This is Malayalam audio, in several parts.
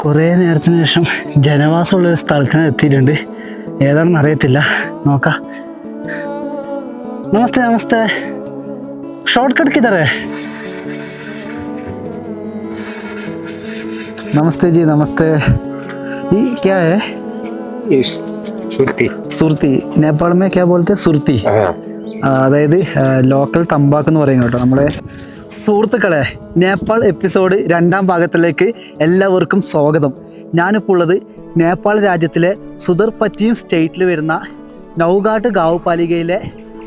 കുറേ നേരത്തിന് ശേഷം ജനവാസമുള്ളൊരു സ്ഥലത്തിന് എത്തിയിട്ടുണ്ട് ഏതാണെന്ന് അറിയത്തില്ല നോക്കാം നമസ്തേ നമസ്തേ ഷോർട്ട് കട്ട് കിതറേ नमस्ते जी नमस्ते ये क्या है ये सुरती സുർത്തി നേപ്പാൾ में क्या बोलते हैं സുർത്തി हाँ ആ, അതായത് ലോക്കൽ തമ്പാക്ക് എന്ന് പറയും കേട്ടോ നമ്മുടെ സുഹൃത്തുക്കളെ നേപ്പാൾ എപ്പിസോഡ് രണ്ടാം ഭാഗത്തിലേക്ക് എല്ലാവർക്കും സ്വാഗതം. ഞാനിപ്പോൾ ഉള്ളത് നേപ്പാൾ രാജ്യത്തിലെ സുദർപറ്റിയും സ്റ്റേറ്റിൽ വരുന്ന നൗഗാട്ട് ഗാവ് പാലികയിലെ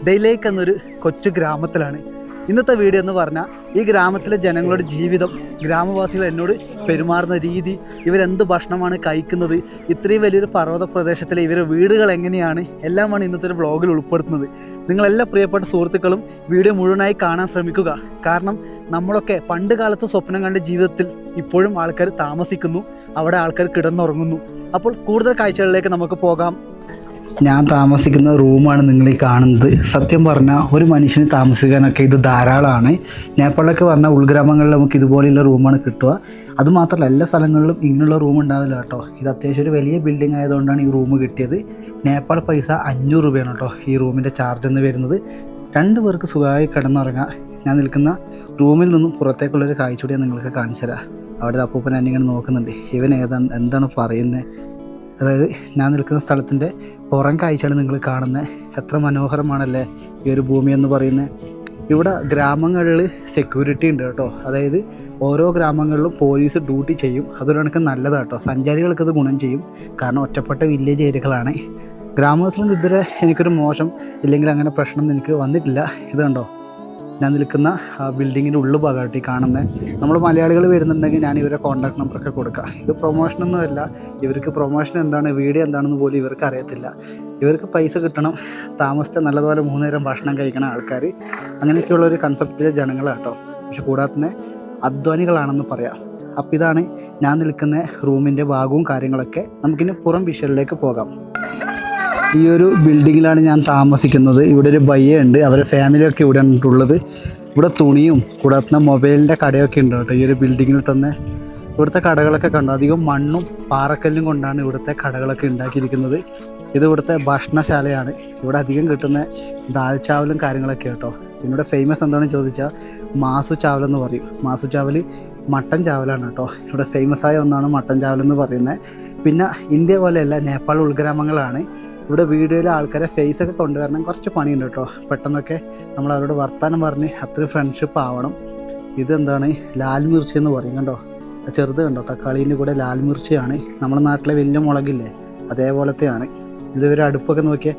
ദൈലേക്ക് എന്നൊരു കൊച്ചു ഗ്രാമത്തിലാണ്. ഇന്നത്തെ വീഡിയോ എന്ന് പറഞ്ഞാൽ ഈ ഗ്രാമത്തിലെ ജനങ്ങളുടെ ജീവിതം ഗ്രാമവാസികൾ എന്നോട് പെരുമാറുന്ന രീതി ഇവരെന്ത് ഭക്ഷണമാണ് കഴിക്കുന്നത് ഇത്രയും വലിയൊരു പർവത പ്രദേശത്തിലെ ഇവരുടെ വീടുകൾ എങ്ങനെയാണ് എല്ലാമാണ് ഇന്നത്തെ ഒരു വ്ളോഗിൽ ഉൾപ്പെടുത്തുന്നത്. നിങ്ങളെല്ലാ പ്രിയപ്പെട്ട സുഹൃത്തുക്കളും വീഡിയോ മുഴുവനായി കാണാൻ ശ്രമിക്കുക. കാരണം നമ്മളൊക്കെ പണ്ട് കാലത്ത് സ്വപ്നം കണ്ട ജീവിതത്തിൽ ഇപ്പോഴും ആൾക്കാർ താമസിക്കുന്നു അവിടെ ആൾക്കാർ കിടന്നുറങ്ങുന്നു. അപ്പോൾ കൂടുതൽ കാഴ്ചകളിലേക്ക് നമുക്ക് പോകാം. ഞാൻ താമസിക്കുന്ന റൂമാണ് നിങ്ങൾ ഈ കാണുന്നത്. സത്യം പറഞ്ഞാൽ ഒരു മനുഷ്യന് താമസിക്കാനൊക്കെ ഇത് ധാരാളമാണ്. നേപ്പാളിലൊക്കെ വന്ന ഉൾഗ്രാമങ്ങളിൽ നമുക്ക് ഇതുപോലെയുള്ള റൂമാണ് കിട്ടുക. അതുമാത്രമല്ല എല്ലാ സ്ഥലങ്ങളിലും ഇങ്ങനെയുള്ള റൂം ഉണ്ടാവില്ല കേട്ടോ. ഇത് അത്യാവശ്യം ഒരു വലിയ ബിൽഡിംഗ് ആയതുകൊണ്ടാണ് ഈ റൂം കിട്ടിയത്. നേപ്പാൾ പൈസ അഞ്ഞൂറ് രൂപയാണ് കേട്ടോ ഈ റൂമിന്റെ ചാർജ് എന്ന് വരുന്നത്. രണ്ട് പേർക്ക് സുഖമായി കിടന്നുറങ്ങാം. ഞാൻ നിൽക്കുന്ന റൂമിൽ നിന്നും പുറത്തേക്കുള്ളൊരു കാഴ്ച കൂടി ഞാൻ നിങ്ങൾക്ക് കാണിച്ചു തരാം അവിടെ ഒരു അപ്പൂപ്പൻ എന്നെ ഇങ്ങനെ നോക്കുന്നുണ്ട്. ഇവൻ ഏതാണ് എന്താണ് പറയുന്നത്? അതായത് ഞാൻ നിൽക്കുന്ന സ്ഥലത്തിന്റെ പുറം കാഴ്ചയാണ് നിങ്ങൾ കാണുന്നത് എത്ര മനോഹരമാണല്ലേ ഈ ഒരു ഭൂമി എന്ന് പറയുന്നത് ഇവിടെ ഗ്രാമങ്ങളിൽ സെക്യൂരിറ്റി ഉണ്ട് കേട്ടോ. അതായത് ഓരോ ഗ്രാമങ്ങളിലും പോലീസ് ഡ്യൂട്ടി ചെയ്യും. അതൊരു നല്ലതാണ് കേട്ടോ. സഞ്ചാരികൾക്കത് ഗുണം ചെയ്യും. കാരണം ഒറ്റപ്പെട്ട വില്ലേജ് ഏരിയകളാണ്. ഗ്രാമവാസിലും ഇതുവരെ എനിക്കൊരു മോശം ഇല്ലെങ്കിൽ അങ്ങനെ പ്രശ്നം എനിക്ക് വന്നിട്ടില്ല. ഇത് കണ്ടോ? ഞാൻ നിൽക്കുന്ന ബിൽഡിങ്ങിന്റെ ഉള്ളു ഭാഗമായിട്ട് ഈ കാണുന്നത് നമ്മൾ മലയാളികൾ വരുന്നുണ്ടെങ്കിൽ ഞാൻ ഇവരെ കോൺടാക്ട് നമ്പറൊക്കെ കൊടുക്കാം. ഇത് പ്രൊമോഷൻ ഒന്നുമല്ല ഇവർക്ക് പ്രൊമോഷൻ എന്താണ് വീഡിയോ എന്താണെന്ന് പോലും ഇവർക്ക് അറിയത്തില്ല. ഇവർക്ക് പൈസ കിട്ടണം താമസിച്ച നല്ലതുപോലെ മൂന്ന് നേരം ഭക്ഷണം കഴിക്കണ ആൾക്കാർ അങ്ങനെയൊക്കെയുള്ള ഒരു കൺസെപ്റ്റിലെ ജനങ്ങളാണ് കേട്ടോ. പക്ഷെ കൂടാതെ അധ്വാനികളാണെന്ന് പറയാം. അപ്പോൾ ഇതാണ് ഞാൻ നിൽക്കുന്ന റൂമിന്റെ ഭാഗവും കാര്യങ്ങളൊക്കെ നമുക്കിനി പുറം വിഷലിലേക്ക് പോകാം. ഈ ഒരു ബിൽഡിങ്ങിലാണ് ഞാൻ താമസിക്കുന്നത്. ഇവിടെ ഒരു ബയ്യ ഉണ്ട്. അവരുടെ ഫാമിലിയൊക്കെ ഇവിടെ ഉള്ളത്. ഇവിടെ തുണിയും കൂടാത്ത മൊബൈലിന്റെ കടയൊക്കെ ഉണ്ട് കേട്ടോ. ഈ ഒരു ബിൽഡിങ്ങിൽ തന്നെ ഇവിടുത്തെ കടകളൊക്കെ കണ്ടു. അധികം മണ്ണും പാറക്കല്ലും കൊണ്ടാണ് ഇവിടുത്തെ കടകളൊക്കെ ഉണ്ടാക്കിയിരിക്കുന്നത്. ഇത് ഇവിടുത്തെ ഭക്ഷണശാലയാണ്. ഇവിടെ അധികം കിട്ടുന്ന ദാൽ ചാവലും കാര്യങ്ങളൊക്കെ കേട്ടോ. പിന്നെ ഇവിടെ ഫേമസ് എന്താണെന്ന് ചോദിച്ചാൽ മാസു ചാവൽ എന്ന് പറയും. മാസു ചാവൽ മട്ടൻ ചാവലാണ് കേട്ടോ. ഇവിടെ ഫേമസ് ആയ ഒന്നാണ് മട്ടൻ ചാവൽ എന്ന് പറയുന്നത്. പിന്നെ ഇന്ത്യ പോലെയല്ല നേപ്പാൾ ഉൾഗ്രാമങ്ങളാണ്. ഇവിടെ വീഡിയോയിൽ ആൾക്കാരെ ഫേസ് ഒക്കെ കൊണ്ടുവരണം. കുറച്ച് പണിയുണ്ട് കേട്ടോ. പെട്ടെന്നൊക്കെ നമ്മൾ അവരോട് വർത്താനം പറഞ്ഞ് അത്രയും ഫ്രണ്ട്ഷിപ്പ് ആവണം. ഇതെന്താണ്? ലാൽ മിർച്ചി എന്ന് പറയും കണ്ടോ? ചെറുത് കണ്ടോ? തക്കാളീന്റെ കൂടെ ലാൽ മിർച്ചിയാണ്. നമ്മുടെ നാട്ടിലെ വലിയ മുളകില്ലേ? അതേപോലത്തെയാണ്. ഇതുവരെ അടുപ്പൊക്കെ നോക്കിയാൽ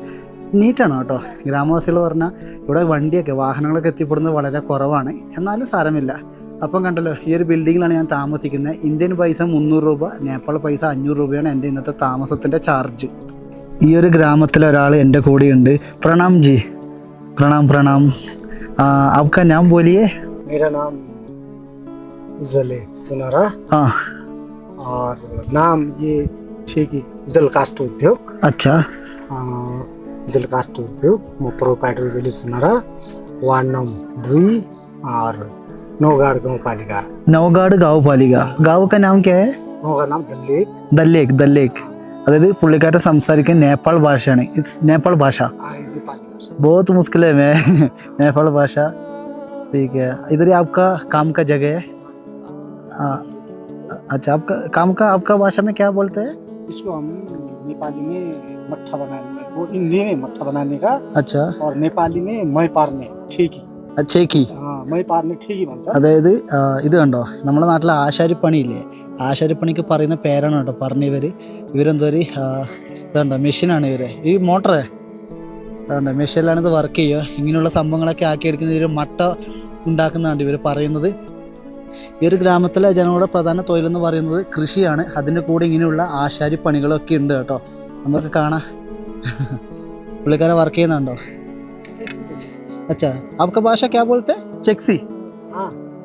നീറ്റാണ് കേട്ടോ. ഗ്രാമവാസികൾ പറഞ്ഞാൽ ഇവിടെ വണ്ടിയൊക്കെ വാഹനങ്ങളൊക്കെ എത്തിപ്പെടുന്നത് വളരെ കുറവാണ്. എന്നാലും സാരമില്ല. അപ്പം കണ്ടല്ലോ ഈ ഒരു ബിൽഡിങ്ങിലാണ് ഞാൻ താമസിക്കുന്നത്. ഇന്ത്യൻ പൈസ മുന്നൂറ് രൂപ നേപ്പാൾ പൈസ അഞ്ഞൂറ് രൂപയാണ് എന്റെ ഇന്നത്തെ താമസത്തിന്റെ ചാർജ് ഈ ഒരു ഗ്രാമത്തിൽ ഒരാൾ എൻ്റെ കൂടെയുണ്ട് പ്രണാം ജി പ്രണാം പ്രണാം ആ, आपका नाम बोलिए मेरा नाम उज्जवल है सुनारा हाँ और नाम ये ठीक है उज्जवल कास्ट उद्योग अच्छा अ, उज्जवल कास्ट उद्योग म प्रोपाइटर उज्जवल सुनारा वार्ड नम्बर दुई और नौगाड़ गाउँपालिका नवगाड़ गाँव पालिका गाँव का नाम क्या है गाउँको नाम दल्ले ദല്ലേക്ക് ദല്ലേക്ക് അതായത് പുള്ളിക്കാരൻ സംസാരിക്കുന്ന നേപ്പാൾ ഭാഷയാണ് ഇത് നേപ്പാൾ ഭാഷ नेपाली भाषा बहुत मुश्किल है मैं नेपाल भाषा ठीक है इधर ही आपका काम का जगह है हाँ अच्छा आपका काम का आपका भाषा में क्या बोलते हैं इसको हम नेपाली में मट्ठा बनाने वो हिंदी में मट्ठा बनाने का अच्छा और नेपाली में मै पार्ने ठीक ही അച്ചേക്കി हाँ मै पार्ने ठीक ही भन्छ അതായത് ആ, ഇത് കണ്ടോ നമ്മുടെ നാട്ടിലെ ആശാരിപ്പണിയില്ലേ ആശാരിപ്പണിക്ക് പറയുന്ന പേരാണ് കേട്ടോ. പറഞ്ഞിവർ ഇവരെന്തോ ഒരു ഇതുണ്ട് മെഷീനാണ് ഇവരെ. ഈ മോട്ടറേ? അതുകൊണ്ട് മെഷീനിലാണ് ഇത് വർക്ക് ചെയ്യുക. ഇങ്ങനെയുള്ള സംഭവങ്ങളൊക്കെ ആക്കിയെടുക്കുന്ന ഇവർ മട്ട ഉണ്ടാക്കുന്നതാണ് ഇവർ പറയുന്നത്. ഈ ഒരു ഗ്രാമത്തിലെ ജനങ്ങളുടെ പ്രധാന തൊഴിലെന്ന് പറയുന്നത് കൃഷിയാണ്. അതിന്റെ കൂടെ ഇങ്ങനെയുള്ള ആശാരിപ്പണികളൊക്കെ ഉണ്ട് കേട്ടോ. നമുക്ക് കാണാം. പുള്ളിക്കാരെ വർക്ക് ചെയ്യുന്നുണ്ടോ? അച്ഛാ അവക്ക് ഭാഷ ക്യാ പോലത്തെ? ചെക്സി.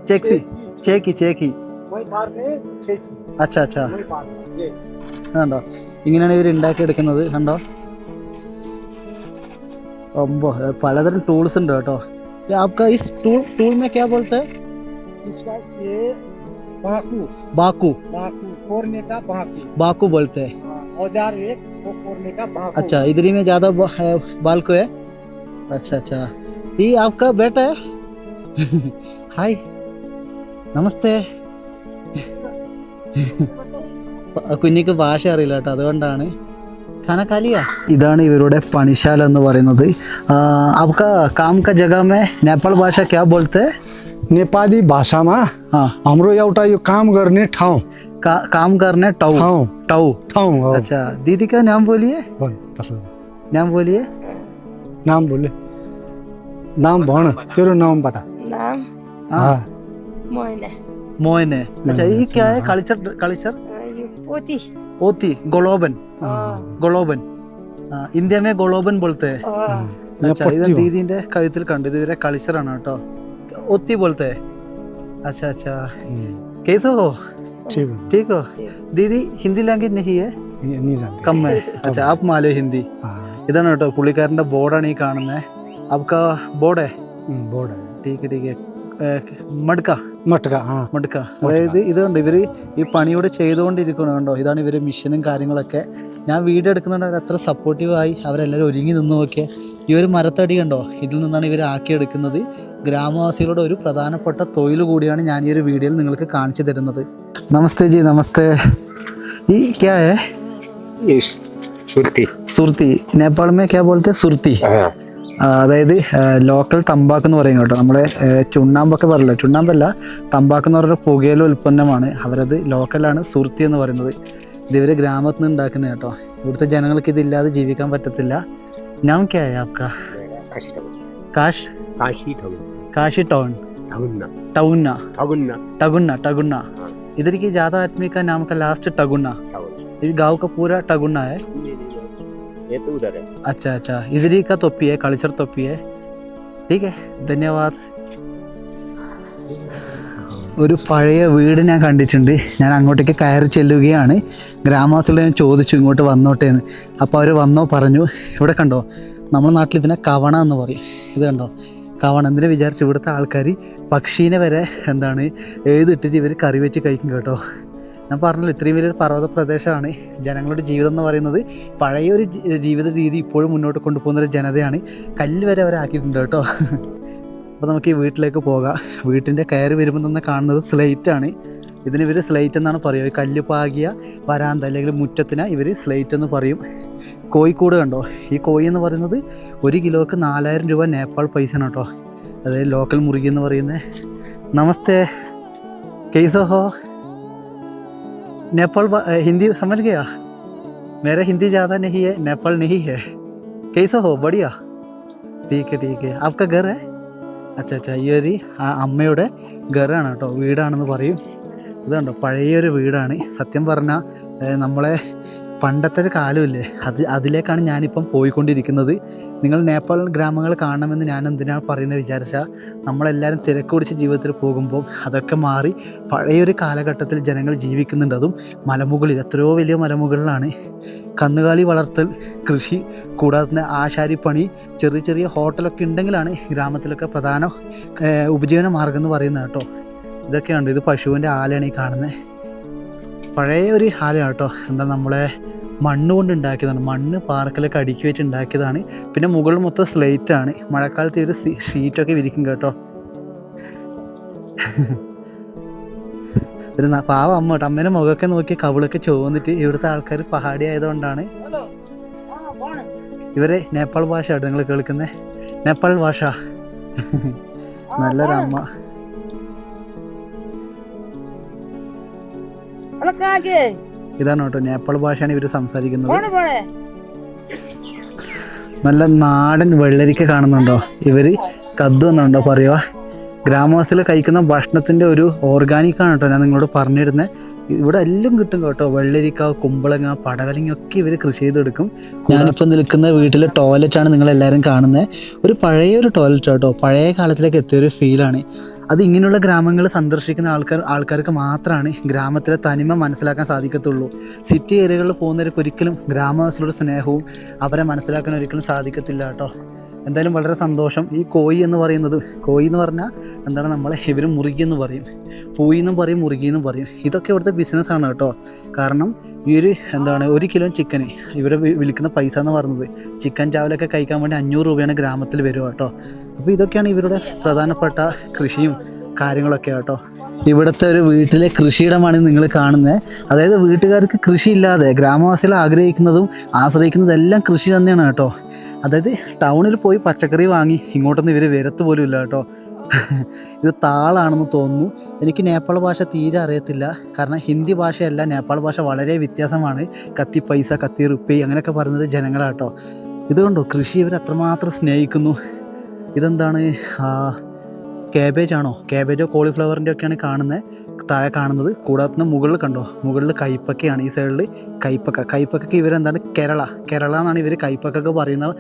ചെക്സി. ചേക്കി ചേക്കി. मै पार्ने ठीक ही അച്ഛാ അച്ഛാ मै पार्ने ये കണ്ടോ ഇങ്ങനെയാണ് ഇവർ ഉണ്ടാക്കിയെടുക്കുന്നത് കണ്ടോ ഒമ്പോ പലതരം ടൂൾസ് ഉണ്ട് കേട്ടോ ये आपका इस टूल टूल में क्या बोलते हैं इसका ये बाकू बाकू बाकू फोड़ने का बाकी बाकू बोलते हैं हाँ, औजार एक वो फोड़ने का बाकी अच्छा इधर ही में ज्यादा ब- है बाल को है अच्छा अच्छा ये आपका बेटा है ഹായ് നമസ്തേ പ- കുഞ്ഞിക്ക് ഭാഷ അറിയില്ല കേട്ടോ അതുകൊണ്ടാണ് ഖാനക്കാലിയ ഇതാണ് ഇവരുടെ പണിശാല എന്ന് പറയുന്നത് आपका काम का जगह में नेपाल भाषा क्या बोलते हैं नेपाली भाषामा हाँ हाम्रो एउटा यो काम गर्ने ठाउँ का, काम करने टाउ ठाउँ टाउ ठाउँ हो अच्छा दीदी का नाम बोलिए भन् त्यसो नाम बोलिए नाम बोले नाम भन तेरो नाम बता नाम हाँ हाँ मोइना मोयन है अच्छा ये क्या है कल्चर कल्चर यो पोती ओती गोलोबन हाँ, गोलोबन हाँ, ഇന്ത്യ में गोलोबन बोलते हैं हाँ, यहाँ अच्छा ഇത് पट्टी हो। ദീദിന്റെ കഴുത്തിൽ കണ്ടു ഇത് ഇവരെ കളിച്ചറാണ് കേട്ടോ ഒത്തി बोलते हैं अच्छा अच्छा हम्म, कैसे हो ठिक हो ठीक हो ठीक। दीदी हिंदी लैंग्वेज नहीं है ये नहीं जानते कम है अच्छा आप मालो हिंदी हाँ ഇതാണ് കേട്ടോ പുള്ളിക്കാരൻ്റെ ബോർഡാണ് ഈ കാണുന്നത് आपका ബോർഡ് है हम्म, बोर्ड മടുക്ക. മടുക്ക ആ. മടുക്ക. അതായത് ഇതുണ്ട് ഇവർ ഈ പണിയോട് ചെയ്തുകൊണ്ടിരിക്കണം കണ്ടോ. ഇതാണ് ഇവർ മിഷനും കാര്യങ്ങളൊക്കെ. ഞാൻ വീഡിയോ എടുക്കുന്നുണ്ട് അവർ അത്ര സപ്പോർട്ടീവായി അവരെല്ലാവരും ഒരുങ്ങി നിന്ന് നോക്കിയാൽ ഈ ഒരു മരത്തടി കണ്ടോ ഇതിൽ നിന്നാണ് ഇവർ ആക്കിയെടുക്കുന്നത്. ഗ്രാമവാസികളുടെ ഒരു പ്രധാനപ്പെട്ട തൊഴിൽ കൂടിയാണ് ഞാൻ ഈ ഒരു വീഡിയോയിൽ നിങ്ങൾക്ക് കാണിച്ചു തരുന്നത്. നമസ്തേ ജി നമസ്തേ. ഈ ക്യാ സുർത്തി സുർത്തി. നേപ്പാൾ ക്യാ ബോൾത്തെ സുർത്തി? അതായത് ലോക്കൽ തമ്പാക്ക് എന്ന് പറയും കേട്ടോ നമ്മുടെ ഏ, ചുണ്ണാമ്പൊക്കെ പറയില്ല ചുണ്ണാമ്പല്ല തമ്പാക്ക് എന്ന് പറയുന്ന പുകയില ഉൽപ്പന്നമാണ് അവരത് ലോക്കലാണ് സുർത്തി എന്ന് പറയുന്നത് ഇത് ഇവർ ഗ്രാമത്തിൽ നിന്ന് ഉണ്ടാക്കുന്നത് കേട്ടോ ഇവിടുത്തെ ജനങ്ങൾക്ക് ഇതില്ലാതെ ജീവിക്കാൻ പറ്റത്തില്ല നാം ക്യാ है आपका Kashi town cash Kashi town Kashi town Thagunna टगुन्ना Thagunna टगुन्ना टगुन्ना इधर की ज़्यादा आदमी का नाम का लास्ट टगुन्ना टाउन इस गांव का पूरा टगुन्ना है ये तो उधर है अच्छा अच्छा इधर ही का टोपी है कल्चर टोपी है ठीक है धन्यवाद ഒരു പഴയ വീട് ഞാൻ കണ്ടിട്ടുണ്ട് ഞാൻ അങ്ങോട്ടേക്ക് കയറി ചെല്ലുകയാണ് ഗ്രാമവാസികളെ ഞാൻ ചോദിച്ചു ഇങ്ങോട്ട് വന്നോട്ടെ എന്ന് അപ്പോൾ അവർ വന്നോ പറഞ്ഞു ഇവിടെ കണ്ടോ നമ്മുടെ നാട്ടിൽ ഇതിനെ കവണ എന്ന് പറയും ഇത് കണ്ടോ കവണ എന്തിനെ വിചാരിച്ചു ഇവിടുത്തെ ആൾക്കാർ പക്ഷീനെ വരെ എന്താണ് ഏതിട്ടിട്ട് ഇവർ കറി വെച്ച് കഴിക്കും കേട്ടോ ഞാൻ പറഞ്ഞല്ലോ ഇത്രയും വലിയൊരു പർവത പ്രദേശമാണ് ജനങ്ങളുടെ ജീവിതം എന്ന് പറയുന്നത് പഴയൊരു ജീവിത രീതി ഇപ്പോഴും മുന്നോട്ട് കൊണ്ടുപോകുന്ന ഒരു ജനതയാണ്. കല്ല് വരെ അവരാക്കിയിട്ടുണ്ട് കേട്ടോ. അപ്പോൾ നമുക്ക് ഈ വീട്ടിലേക്ക് പോകാം. വീട്ടിന്റെ കയറി വരുമ്പോൾ തന്നെ കാണുന്നത് സ്ലൈറ്റാണ് ഇതിന് ഇവർ സ്ലൈറ്റ് എന്നാണ് പറയുക. ഈ കല്ല് പാകിയ വരാന്ത അല്ലെങ്കിൽ മുറ്റത്തിന് ഇവർ സ്ലൈറ്റ് എന്ന് പറയും. കോഴിക്കൂട് കണ്ടോ? ഈ കോഴി എന്ന് പറയുന്നത് ഒരു കിലോക്ക് നാലായിരം രൂപ നേപ്പാൾ പൈസയാണ് കേട്ടോ. അതായത് ലോക്കൽ മുറുകി എന്ന് പറയുന്നത്. നമസ്തേ. കേസോഹോ नेपाल बा- अ, हिंदी समझ गया मेरा हिंदी ज़्यादा नहीं है नेपाल नहीं है कैसे हो बढ़िया ठीक है ठीक है आपका घर है അച്ഛാ അച്ഛാ ഈ ഒരു ആ അമ്മയുടെ ഗറാണ് കേട്ടോ വീടാണെന്ന് പറയും ഇത് കണ്ടോ പഴയൊരു വീടാണ് സത്യം പറഞ്ഞാൽ നമ്മളെ പണ്ടത്തെ ഒരു കാലമില്ലേ? അത് അതിലേക്കാണ് ഞാനിപ്പം പോയിക്കൊണ്ടിരിക്കുന്നത്. നിങ്ങൾ നേപ്പാൾ ഗ്രാമങ്ങൾ കാണണമെന്ന് ഞാൻ എന്തിനാണ് പറയുന്നത് വിചാരിച്ചാൽ നമ്മളെല്ലാവരും തിരക്ക് പിടിച്ച ജീവിതത്തിൽ പോകുമ്പോൾ അതൊക്കെ മാറി പഴയൊരു കാലഘട്ടത്തിൽ ജനങ്ങൾ ജീവിക്കുന്നുണ്ട്. അതും മലമുകളിൽ എത്രയോ വലിയ മലമുകളിലാണ്. കന്നുകാലി വളർത്തൽ കൃഷി കൂടാതെ തന്നെ ആശാരിപ്പണി ചെറിയ ചെറിയ ഹോട്ടലൊക്കെ ഉണ്ടെങ്കിലാണ് ഗ്രാമത്തിലൊക്കെ പ്രധാന ഉപജീവന മാർഗം എന്ന് പറയുന്നത് കേട്ടോ. ഇതൊക്കെയുണ്ട്. ഇത് പശുവിന്റെ ആലയാണ് ഈ കാണുന്നത്. പഴയ ഒരു ഹാലാണ് കേട്ടോ. എന്താ നമ്മളെ മണ്ണ് കൊണ്ട് ഉണ്ടാക്കിയതാണ്. മണ്ണ് പാർക്കിലൊക്കെ അടുക്കി വെച്ച് ഉണ്ടാക്കിയതാണ്. പിന്നെ മുകളിൽ മൊത്തം സ്ലേറ്റ് ആണ്. മഴക്കാലത്ത് ഈ ഒരു ഷീറ്റൊക്കെ വിരിക്കും കേട്ടോ. ഒരു പാവ അമ്മ കേട്ടോ. അമ്മേനെ മുഖമൊക്കെ നോക്കി കവിളൊക്കെ ചോന്നിട്ട് ഇവിടുത്തെ ആൾക്കാർ പഹാടി ആയതുകൊണ്ടാണ്. ഇവരെ നേപ്പാൾ ഭാഷ ആയിട്ട് നിങ്ങൾ കേൾക്കുന്നത് നേപ്പാൾ ഭാഷ. നല്ലൊരമ്മ. ഇതാണ് കേട്ടോ നേപ്പാൾ ഭാഷയാണ് ഇവർ സംസാരിക്കുന്നത്. നല്ല നാടൻ വെള്ളരിക്ക കാണുന്നുണ്ടോ? ഇവർ കദ്ദു എന്നുണ്ടോ പറയുക ഗ്രാമവാസികൾ കഴിക്കുന്ന ഭക്ഷണത്തിന്റെ ഒരു ഓർഗാനിക് ആണ് കേട്ടോ ഞാൻ നിങ്ങളോട് പറഞ്ഞിരുന്നത് ഇവിടെ എല്ലാം കിട്ടും കേട്ടോ വെള്ളരിക്ക കുമ്പളങ്ങ പടവലങ്ങ ഒക്കെ ഇവർ കൃഷി ചെയ്തെടുക്കും. ഞാനിപ്പോൾ നിൽക്കുന്ന വീട്ടിലെ ടോയ്ലറ്റ് ആണ് നിങ്ങളെല്ലാവരും കാണുന്നത് ഒരു പഴയ ഒരു ടോയ്ലറ്റ് കേട്ടോ പഴയ കാലത്തിലേക്ക് എത്തിയൊരു ഫീലാണ് അത് ഇങ്ങനെയുള്ള ഗ്രാമങ്ങൾ സന്ദർശിക്കുന്ന ആൾക്കാർ ആൾക്കാർക്ക് മാത്രമാണ് ഗ്രാമത്തിലെ തനിമ മനസ്സിലാക്കാൻ സാധിക്കത്തുള്ളൂ. സിറ്റി ഏരിയകളിൽ പോകുന്നവർക്ക് ഒരിക്കലും ഗ്രാമവാസികളുടെ സ്നേഹവും അവരെ മനസ്സിലാക്കാൻ ഒരിക്കലും സാധിക്കത്തില്ല കേട്ടോ. എന്തായാലും വളരെ സന്തോഷം. ഈ കോയി എന്ന് പറയുന്നത് കോയി എന്ന് പറഞ്ഞാൽ എന്താണ് നമ്മളെ ഇവർ മുറുകി എന്ന് പറയും. പൂയി എന്നും പറയും മുറുകി എന്നും പറയും. ഇതൊക്കെ ഇവിടുത്തെ ബിസിനസ്സാണ് കേട്ടോ. കാരണം ഈ ഒരു എന്താണ് ഒരു കിലോ ചിക്കന് ഇവിടെ വിളിക്കുന്ന പൈസ എന്ന് പറയുന്നത് ചിക്കൻ ചാവലൊക്കെ കഴിക്കാൻ വേണ്ടി അഞ്ഞൂറ് രൂപയാണ് ഗ്രാമത്തിൽ വരിക കേട്ടോ. അപ്പോൾ ഇതൊക്കെയാണ് ഇവരുടെ പ്രധാനപ്പെട്ട കൃഷിയും കാര്യങ്ങളൊക്കെ കേട്ടോ. ഇവിടുത്തെ ഒരു വീട്ടിലെ കൃഷിയിടമാണ് നിങ്ങൾ കാണുന്നത്. അതായത് വീട്ടുകാർക്ക് കൃഷിയില്ലാതെ ഗ്രാമവാസികൾ ആഗ്രഹിക്കുന്നതും ആശ്രയിക്കുന്നതും എല്ലാം കൃഷി തന്നെയാണ് കേട്ടോ. അതായത് ടൗണിൽ പോയി പച്ചക്കറി വാങ്ങി ഇങ്ങോട്ടൊന്നും ഇവർ വരത്ത് പോലും ഇല്ല കേട്ടോ. ഇത് താളാണെന്ന് തോന്നുന്നു. എനിക്ക് നേപ്പാൾ ഭാഷ തീരെ അറിയത്തില്ല. കാരണം ഹിന്ദി ഭാഷയല്ല നേപ്പാൾ ഭാഷ വളരെ വ്യത്യാസമാണ്. കത്തി പൈസ കത്തി റുപ്പി അങ്ങനെയൊക്കെ പറയുന്നത് ജനങ്ങളാട്ടോ ഇതുകൊണ്ടോ കൃഷി ഇവർ അത്രമാത്രം സ്നേഹിക്കുന്നു. ഇതെന്താണ്? ക്യാബേജ് ആണോ? ക്യാബേജോ കോളിഫ്ലവറിന്റെ ഒക്കെയാണ് കാണുന്നത് താഴെ കാണുന്നത്. കൂടാത്ത മുകളിൽ കണ്ടോ? മുകളിൽ കൈപ്പക്കയാണ്. ഈ സൈഡിൽ കൈപ്പക്ക. കൈപ്പക്കയ്ക്ക് ഇവരെന്താണ് കേരള. കേരള എന്നാണ് ഇവർ കൈപ്പക്കൊക്കെ പറയുന്ന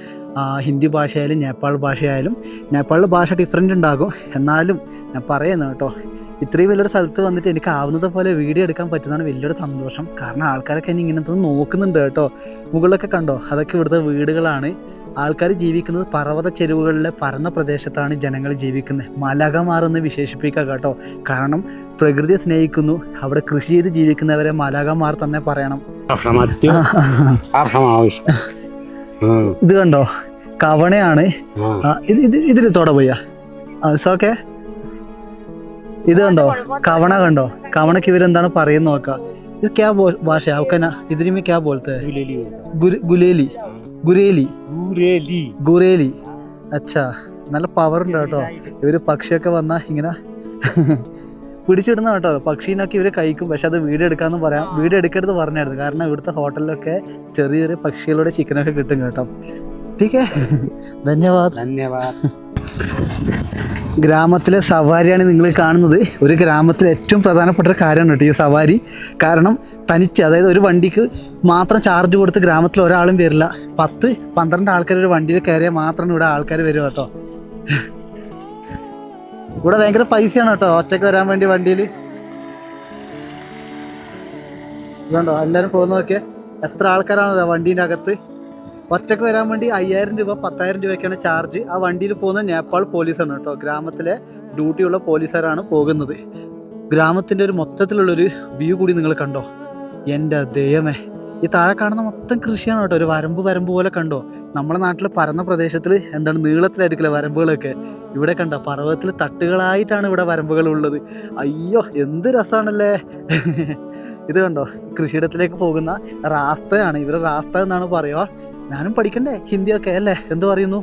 ഹിന്ദി ഭാഷയായാലും നേപ്പാൾ ഭാഷയായാലും. നേപ്പാളിൽ ഭാഷ ഡിഫറെന്റ് ഉണ്ടാകും. എന്നാലും ഞാൻ പറയുന്നു കേട്ടോ. ഇത്രയും വലിയൊരു സ്ഥലത്ത് വന്നിട്ട് എനിക്ക് ആവുന്നത് പോലെ വീഡിയോ എടുക്കാൻ പറ്റുന്നതാണ് വലിയൊരു സന്തോഷം. കാരണം ആൾക്കാരൊക്കെ എന്നെ ഇങ്ങനത്തെ നോക്കുന്നുണ്ട് കേട്ടോ. മുകളിലൊക്കെ കണ്ടോ? അതൊക്കെ ഇവിടുത്തെ വീടുകളാണ്. ആൾക്കാർ ജീവിക്കുന്നത് പർവത ചെരുവുകളിലെ പരന്ന പ്രദേശത്താണ് ജനങ്ങൾ ജീവിക്കുന്നത്. മലകമാറെന്ന് വിശേഷിപ്പിക്കുക കേട്ടോ. കാരണം പ്രകൃതിയെ സ്നേഹിക്കുന്നു. അവിടെ കൃഷി ചെയ്ത് ജീവിക്കുന്നവരെ മലകമാർ തന്നെ പറയണം. ഇത് കണ്ടോ? കവണയാണ്. ഇത് ഇത് ഇതിൽ തൊട പോയാ. ഓക്കെ ഇത് കണ്ടോ? കവണ കണ്ടോ? കവണക്ക് ഇവരെന്താണ് പറയുന്നത് നോക്കാം. ഇത് ക്യാ ഭാഷ അവക്കന? ഇതിനുമേ ക്യാ പോലത്തെ. ഗുലേലി ഗുരേലി. ഗുരേലി. ഗുരേലി. അച്ഛാ നല്ല പവർ ഉണ്ട് കേട്ടോ. ഇവർ പക്ഷിയൊക്കെ വന്നാ ഇങ്ങനെ പിടിച്ചിടുന്ന കേട്ടോ. പക്ഷീനൊക്കെ ഇവർ കഴിക്കും. പക്ഷെ അത് വീട് എടുക്കാന്ന് പറയാം. വീട് എടുക്കരുത് പറഞ്ഞായിരുന്നു. കാരണം ഇവിടുത്തെ ഹോട്ടലിലൊക്കെ ചെറിയ ചെറിയ പക്ഷികളുടെ ചിക്കനൊക്കെ കിട്ടും കേട്ടോ. ടീക്കേ ധന്യവാദ്. ധന്യവാദ്. ഗ്രാമത്തിലെ സവാരിയാണ് നിങ്ങൾ കാണുന്നത്. ഒരു ഗ്രാമത്തിലെ ഏറ്റവും പ്രധാനപ്പെട്ട ഒരു കാര്യമാണ് കേട്ടോ ഈ സവാരി. കാരണം തനിച്ച് അതായത് ഒരു വണ്ടിക്ക് മാത്രം ചാർജ് കൊടുത്ത് ഗ്രാമത്തിൽ ഒരാളും വരില്ല. പത്ത് പന്ത്രണ്ട് ആൾക്കാർ ഒരു വണ്ടിയിൽ കയറിയാൽ മാത്രമാണ് ഇവിടെ ആൾക്കാർ വരും കേട്ടോ. ഇവിടെ ഭയങ്കര പൈസയാണ് കേട്ടോ ഒറ്റയ്ക്ക് വരാൻ വേണ്ടി വണ്ടിയിൽ ഇതുണ്ടോ? എല്ലാവരും പോകുന്ന നോക്കിയേ എത്ര ആൾക്കാരാണ് വണ്ടീന്റെ അകത്ത്? ഒറ്റയ്ക്ക് വരാൻ വേണ്ടി അയ്യായിരം രൂപ പത്തായിരം രൂപയ്ക്കാണ് ചാർജ് ആ വണ്ടിയിൽ പോകുന്ന നേപ്പാൾ പോലീസാണ് കേട്ടോ. ഗ്രാമത്തിലെ ഡ്യൂട്ടിയുള്ള പോലീസുകാരാണ് പോകുന്നത്. ഗ്രാമത്തിന്റെ ഒരു മൊത്തത്തിലുള്ളൊരു വ്യൂ കൂടി നിങ്ങൾ കണ്ടോ? എന്റെ ദയമേ ഈ താഴെ കാണുന്ന മൊത്തം കൃഷിയാണ് കേട്ടോ. ഒരു വരമ്പ് വരമ്പ് പോലെ കണ്ടോ? നമ്മുടെ നാട്ടിൽ പരന്ന പ്രദേശത്തിൽ എന്താണ് നീളത്തിലായിരിക്കില്ല വരമ്പുകളൊക്കെ? ഇവിടെ കണ്ട പർവതത്തിൽ തട്ടുകളായിട്ടാണ് ഇവിടെ വരമ്പുകൾ ഉള്ളത്. അയ്യോ എന്ത് രസമാണല്ലേ? ഇത് കണ്ടോ കൃഷിയിടത്തിലേക്ക് പോകുന്ന റാസ്തയാണ്. ഇവരെ റാസ്ത എന്നാണ് പറയുക. ഞാനും പഠിക്കണ്ടേ? ഹിന്ദിയൊക്കെ അല്ലേ? എന്ത് പറയുന്നു?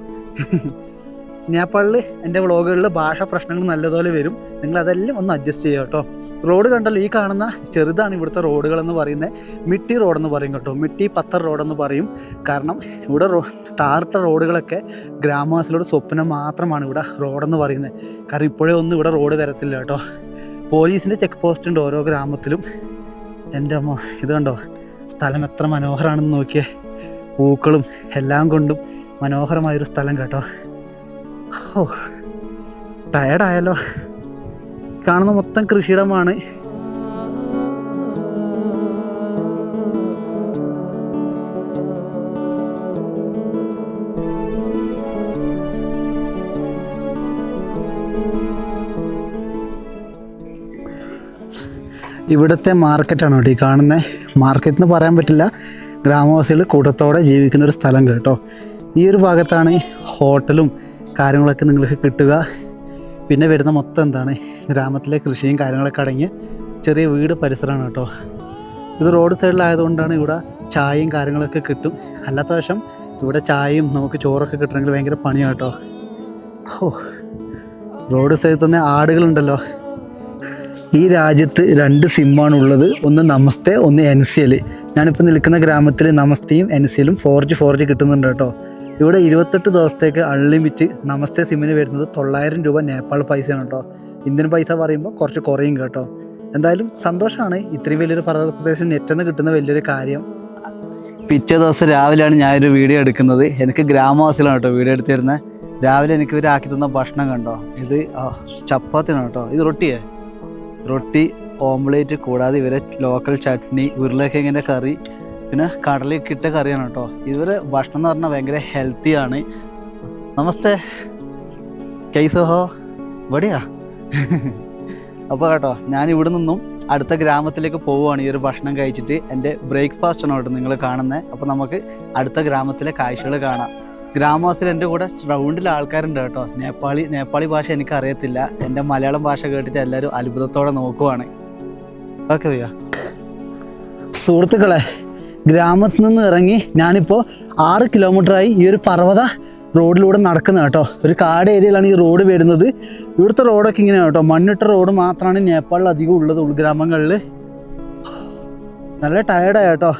നേപ്പാളിൽ എന്റെ വ്ളോഗുകളിൽ ഭാഷ പ്രശ്നങ്ങൾ നല്ലതുപോലെ വരും. നിങ്ങൾ അതെല്ലാം ഒന്ന് അഡ്ജസ്റ്റ് ചെയ്യുക കേട്ടോ. റോഡ് കണ്ടല്ലോ ഈ കാണുന്ന ചെറുതാണ് ഇവിടുത്തെ റോഡുകളെന്ന് പറയുന്നത്. മിട്ടി റോഡെന്ന് പറയും കേട്ടോ. മിട്ടി പത്തർ റോഡെന്ന് പറയും. കാരണം ഇവിടെ റോ ടാറിട്ട റോഡുകളൊക്കെ ഗ്രാമവാസികളുടെ സ്വപ്നം മാത്രമാണ് ഇവിടെ റോഡെന്ന് പറയുന്നത്. കാരണം ഇപ്പോഴേ ഒന്നും ഇവിടെ റോഡ് വരത്തില്ല കേട്ടോ. പോലീസിന്റെ ചെക്ക് പോസ്റ്റ് ഉണ്ട് ഓരോ ഗ്രാമത്തിലും. എന്റെ അമ്മ ഇത് കണ്ടോ? സ്ഥലം എത്ര മനോഹരമാണെന്ന് നോക്കിയേ. പൂക്കളും എല്ലാം കൊണ്ടും മനോഹരമായൊരു സ്ഥലം കേട്ടോ. ഓ ടയർഡായല്ലോ കാണുന്ന മൊത്തം കൃഷിയിടമാണ്. ഇവിടുത്തെ മാർക്കറ്റാണ് കേട്ടോ ഈ കാണുന്നത് മാർക്കറ്റ് എന്ന് പറയാൻ പറ്റില്ല. ഗ്രാമവാസികൾ കൂട്ടത്തോടെ ജീവിക്കുന്ന ഒരു സ്ഥലം കേട്ടോ. ഈ ഒരു ഭാഗത്താണ് ഹോട്ടലും കാര്യങ്ങളൊക്കെ നിങ്ങൾക്ക് കിട്ടുക. പിന്നെ വരുന്ന മൊത്തം എന്താണ്? ഗ്രാമത്തിലെ കൃഷിയും കാര്യങ്ങളൊക്കെ അടങ്ങിയ ചെറിയ വീട് പരിസരമാണ് കേട്ടോ. ഇത് റോഡ് സൈഡിലായതുകൊണ്ടാണ് ഇവിടെ ചായയും കാര്യങ്ങളൊക്കെ കിട്ടും. അല്ലാത്ത വശം ഇവിടെ ചായയും നമുക്ക് ചോറൊക്കെ കിട്ടണമെങ്കിൽ ഭയങ്കര പണിയാണ് കേട്ടോ. ഓ റോഡ് സൈഡിൽ തന്നെ ആടുകളുണ്ടല്ലോ. ഈ രാജ്യത്ത് രണ്ട് സിമ്മാണ് ഉള്ളത് ഒന്ന് നമസ്തേ ഒന്ന് എൻ സി എൽ. ഞാനിപ്പോൾ നിൽക്കുന്ന ഗ്രാമത്തിൽ നമസ്തയും എൻ സി എല്ലും ഫോർ ജി ഫോർ ജി കിട്ടുന്നുണ്ട് കേട്ടോ. ഇവിടെ ഇരുപത്തെട്ട് ദിവസത്തേക്ക് അൺലിമിറ്റ് നമസ്തേ സിമ്മിന് വരുന്നത് തൊള്ളായിരം രൂപ നേപ്പാൾ പൈസയാണ് കേട്ടോ. ഇന്ത്യൻ പൈസ പറയുമ്പോൾ കുറച്ച് കുറയും കേട്ടോ. എന്തായാലും സന്തോഷമാണ് ഇത്രയും വലിയൊരു പ്രദേശം നെറ്റെന്ന് കിട്ടുന്ന വലിയൊരു കാര്യം. പിറ്റേ ദിവസം രാവിലെയാണ് ഞാനൊരു വീഡിയോ എടുക്കുന്നത്. എനിക്ക് ഗ്രാമവാസികളാണ് കേട്ടോ വീഡിയോ എടുത്തിരുന്നത് രാവിലെ എനിക്ക് ഇവരാക്കി തന്ന ഭക്ഷണം കണ്ടോ? ഇത് ചപ്പാത്തിനാണ് കേട്ടോ. ഇത് റൊട്ടിയേ? റൊട്ടി ഓംലേറ്റ് കൂടാതെ ഇവരെ ലോക്കൽ ചട്നി ഉരുളക്കിഴങ്ങിന്റെ കറി പിന്നെ കടലയൊക്കെ ഇട്ട കറിയാണ് കേട്ടോ. ഇവരെ ഭക്ഷണം എന്ന് പറഞ്ഞാൽ ഭയങ്കര ഹെൽത്തിയാണ് നമസ്തേ. കൈസോഹോ. ഇവിടെയാ? അപ്പോൾ കേട്ടോ ഞാൻ ഇവിടെ നിന്നും അടുത്ത ഗ്രാമത്തിലേക്ക് പോവുകയാണ് ഈ ഒരു ഭക്ഷണം കഴിച്ചിട്ട്. എന്റെ ബ്രേക്ക്ഫാസ്റ്റ് ആണ് കേട്ടോ നിങ്ങൾ കാണുന്നത് അപ്പോൾ നമുക്ക് അടുത്ത ഗ്രാമത്തിലെ കാഴ്ചകൾ കാണാം. ഗ്രാമവാസിൽ എന്റെ കൂടെ റൗണ്ടിൽ ആൾക്കാരുണ്ട് കേട്ടോ. നേപ്പാളി നേപ്പാളി ഭാഷ എനിക്കറിയത്തില്ല. എന്റെ മലയാളം ഭാഷ കേട്ടിട്ട് എല്ലാവരും അത്ഭുതത്തോടെ നോക്കുവാണ്. ഓക്കെ ഭയ്യ സുഹൃത്തുക്കളെ ഗ്രാമത്തിൽ നിന്ന് ഇറങ്ങി ഞാനിപ്പോൾ ആറ് കിലോമീറ്ററായി ഈ ഒരു പർവത റോഡിലൂടെ നടക്കുന്നത് കേട്ടോ. ഒരു കാട് ഏരിയയിലാണ് ഈ റോഡ് വരുന്നത്. ഇവിടുത്തെ റോഡൊക്കെ ഇങ്ങനെയാണ് കേട്ടോ. മണ്ണിട്ട റോഡ് മാത്രമാണ് നേപ്പാളിൽ അധികം ഉള്ളത് ഉൾഗ്രാമങ്ങളിൽ. നല്ല ടയർഡായ കേട്ടോ.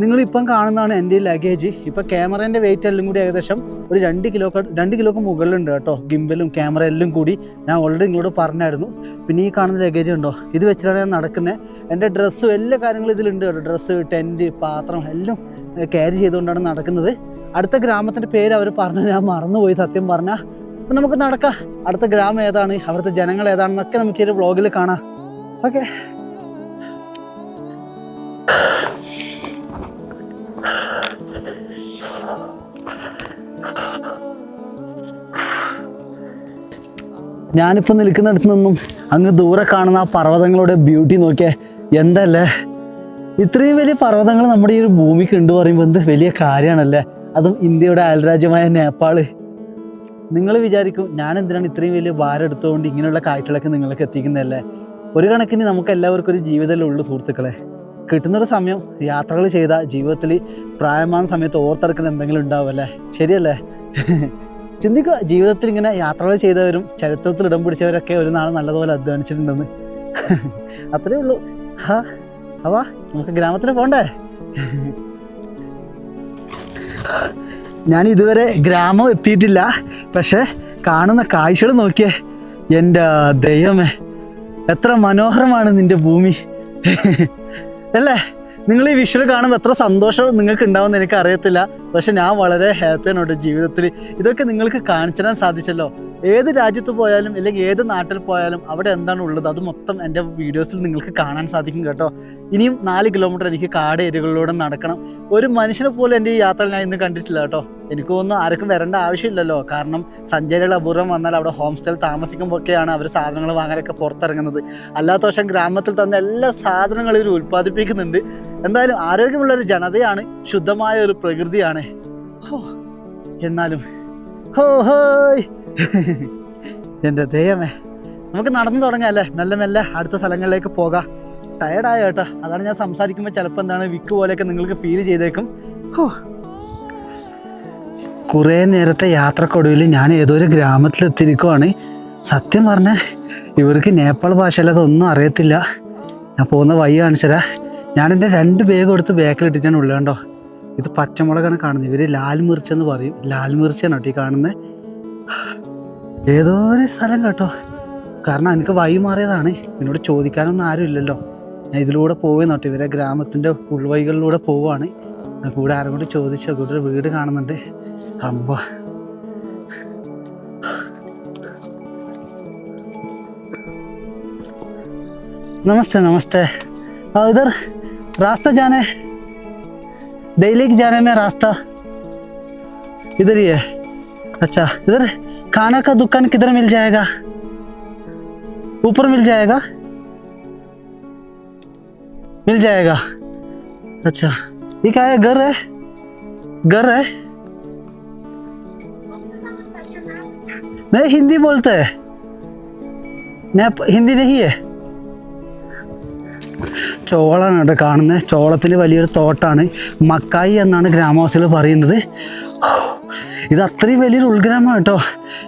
നിങ്ങളിപ്പം കാണുന്നതാണ് എന്റെ ലഗേജ് ഇപ്പം ക്യാമറേന്റെ വെയിറ്റ് എല്ലാം കൂടി ഏകദേശം ഒരു രണ്ട് കിലോ രണ്ട് കിലോക്ക് മുകളിലുണ്ട് കേട്ടോ. ഗിംബലും ക്യാമറ എല്ലാം കൂടി ഞാൻ ഓൾറെഡി നിങ്ങളോട് പറഞ്ഞായിരുന്നു. പിന്നെ ഈ കാണുന്ന ലഗേജ് ഉണ്ടോ? ഇത് വെച്ചിട്ടാണ് ഞാൻ നടക്കുന്നത് എന്റെ ഡ്രസ്സും എല്ലാ കാര്യങ്ങളും ഇതിലുണ്ട് കേട്ടോ. ഡ്രസ്സ് ടെന്റ് പാത്രം എല്ലാം ക്യാരി ചെയ്തുകൊണ്ടാണ് നടക്കുന്നത്. അടുത്ത ഗ്രാമത്തിന്റെ പേര് അവർ പറഞ്ഞു ഞാൻ മറന്നുപോയി സത്യം പറഞ്ഞാൽ അപ്പം നമുക്ക് നടക്കാം. അടുത്ത ഗ്രാമം ഏതാണ്? അവിടുത്തെ ജനങ്ങൾ ഏതാണെന്നൊക്കെ നമുക്ക് ഈ ഒരു വ്ളോഗിൽ കാണാം. ഓക്കെ ഞാനിപ്പോൾ നിൽക്കുന്നിടത്ത് നിന്നും അങ്ങ് ദൂരെ കാണുന്ന ആ പർവതങ്ങളുടെ ബ്യൂട്ടി നോക്കിയാൽ എന്തല്ലേ? ഇത്രയും വലിയ പർവതങ്ങൾ നമ്മുടെ ഈ ഒരു ഭൂമിക്ക് ഉണ്ട് പറയുമ്പോൾ എന്ത് വലിയ കാര്യമാണല്ലേ? അതും ഇന്ത്യയുടെ അയൽരാജ്യമായ നേപ്പാൾ നിങ്ങൾ വിചാരിക്കും ഞാൻ എന്തിനാണ് ഇത്രയും വലിയ ഭാരം എടുത്തുകൊണ്ട് ഇങ്ങനെയുള്ള കാഴ്ചകളൊക്കെ നിങ്ങൾക്ക് എത്തിക്കുന്നതല്ലേ? ഒരു കണക്കിന് നമുക്ക് എല്ലാവർക്കും ഒരു ജീവിതമല്ലേ ഉള്ളൂ സുഹൃത്തുക്കളെ. കിട്ടുന്നൊരു സമയം യാത്രകൾ ചെയ്താൽ ജീവിതത്തിൽ പ്രായമായ സമയത്ത് ഓർത്തെടുക്കുന്ന എന്തെങ്കിലും ഉണ്ടാവുമല്ലേ ശരിയല്ലേ? ചിന്തിക്കുക. ജീവിതത്തിൽ ഇങ്ങനെ യാത്രകൾ ചെയ്തവരും ചരിത്രത്തിൽ ഇടം പിടിച്ചവരൊക്കെ ഒരു നാൾ നല്ലതുപോലെ അധ്വാനിച്ചിട്ടുണ്ടെന്ന്. അത്രേ ഉള്ളൂ. ഹാ അവാ നമുക്ക് ഗ്രാമത്തിൽ പോകണ്ടേ ഞാൻ ഇതുവരെ ഗ്രാമം എത്തിയിട്ടില്ല. പക്ഷേ കാണുന്ന കാഴ്ചകൾ നോക്കിയേ. എന്റെ ദൈവമേ എത്ര മനോഹരമാണ് നിന്റെ ഭൂമി. അല്ലേ? നിങ്ങൾ ഈ വിഷ്വൽ കാണുമ്പോൾ എത്ര സന്തോഷം നിങ്ങൾക്ക് ഉണ്ടാവുമെന്ന് എനിക്ക് അറിയത്തില്ല പക്ഷെ ഞാൻ വളരെ ഹാപ്പിയാണ് കേട്ടോ ജീവിതത്തിൽ. ഇതൊക്കെ നിങ്ങൾക്ക് കാണിച്ചു തരാൻ സാധിച്ചല്ലോ. ഏത് രാജ്യത്ത് പോയാലും അല്ലെങ്കിൽ ഏത് നാട്ടിൽ പോയാലും അവിടെ എന്താണ് ഉള്ളത് അത് മൊത്തം എന്റെ വീഡിയോസിൽ നിങ്ങൾക്ക് കാണാൻ സാധിക്കും കേട്ടോ. ഇനിയും നാല് കിലോമീറ്റർ എനിക്ക് കാട് ഏരിയകളിലൂടെ നടക്കണം. ഒരു മനുഷ്യനെ പോലും എന്റെ ഈ യാത്ര ഞാൻ ഇന്ന് കണ്ടിട്ടില്ല കേട്ടോ. എനിക്ക് തോന്നുന്നു ആർക്കും വരേണ്ട ആവശ്യമില്ലല്ലോ. കാരണം സഞ്ചാരികൾ അപൂർവം വന്നാൽ അവിടെ ഹോം സ്റ്റേയിൽ താമസിക്കുമ്പോഴൊക്കെയാണ് അവർ സാധനങ്ങൾ വാങ്ങാനൊക്കെ പുറത്തിറങ്ങുന്നത്. അല്ലാത്ത വശം ഗ്രാമത്തിൽ തന്നെ എല്ലാ സാധനങ്ങളും ഇവർ ഉൽപ്പാദിപ്പിക്കുന്നുണ്ട്. എന്തായാലും ആരോഗ്യമുള്ള ഒരു ജനതയാണ് ശുദ്ധമായ ഒരു പ്രകൃതിയാണ്. എന്നാലും ഹോ ഹോയ്. എന്റെ ദൈവമേ നമുക്ക് നടന്നു തുടങ്ങാല്ലേ മെല്ലെ മെല്ലെ അടുത്ത സ്ഥലങ്ങളിലേക്ക് പോകാം. ടയർഡായ കേട്ടോ അതാണ് ഞാൻ സംസാരിക്കുമ്പോൾ ചിലപ്പോൾ എന്താണ് വിക്ക് പോലെയൊക്കെ നിങ്ങൾക്ക് ഫീൽ ചെയ്തേക്കും. കുറേ നേരത്തെ യാത്രക്കൊടുവിൽ ഞാൻ ഏതോ ഒരു ഗ്രാമത്തിലെത്തിയിരിക്കുവാണ്. സത്യം പറഞ്ഞാൽ ഇവർക്ക് നേപ്പാൾ ഭാഷയല്ലാതെ ഒന്നും അറിയത്തില്ല. ഞാൻ പോകുന്ന വഴി കാണിച്ചരാ ഞാൻ എന്റെ രണ്ട് ബാഗ് എടുത്ത് ബാക്കിൽ ഇട്ടിട്ടാണ് ഉള്ളത് ഇത് പച്ചമുളകാണ് കാണുന്നത്. ഇവർ ലാൽ മിർച്ച് എന്ന് പറയും. ലാൽ മിർച്ചാണ് കേട്ടോ ഈ കാണുന്നത് ഏതോ ഒരു സ്ഥലം കേട്ടോ. കാരണം എനിക്ക് വഴി മാറിയതാണ്. എന്നോട് ചോദിക്കാനൊന്നും ആരും ഇല്ലല്ലോ. ഞാൻ ഇതിലൂടെ പോവുകയെന്ന് കേട്ടോ ഇവരെ ഗ്രാമത്തിന്റെ ഉൾവഴികളിലൂടെ പോവുകയാണ് കൂടെ ആരും കൂടി ചോദിച്ചു കൂടെ ഒരു വീട് കാണുന്നുണ്ട്. അമ്പ. നമസ്തേ നമസ്തേ. ഇതർ. रास्ता जाने दिल्ली के जाने में रास्ता इधर ही है। अच्छा इधर खाना का दुकान किधर मिल जाएगा? ऊपर मिल जाएगा? मिल जाएगा। अच्छा ये क्या है? घर है? घर है? मैं हिंदी बोलते हैं। मैं हिंदी नहीं है। ചോളാണ് കേട്ടോ കാണുന്നത്. ചോളത്തിൽ വലിയൊരു തോട്ടാണ്. മക്കായി എന്നാണ് ഗ്രാമവാസികൾ പറയുന്നത്. ഇത് അത്രയും വലിയൊരു ഉൾഗ്രാമമാണ് കേട്ടോ.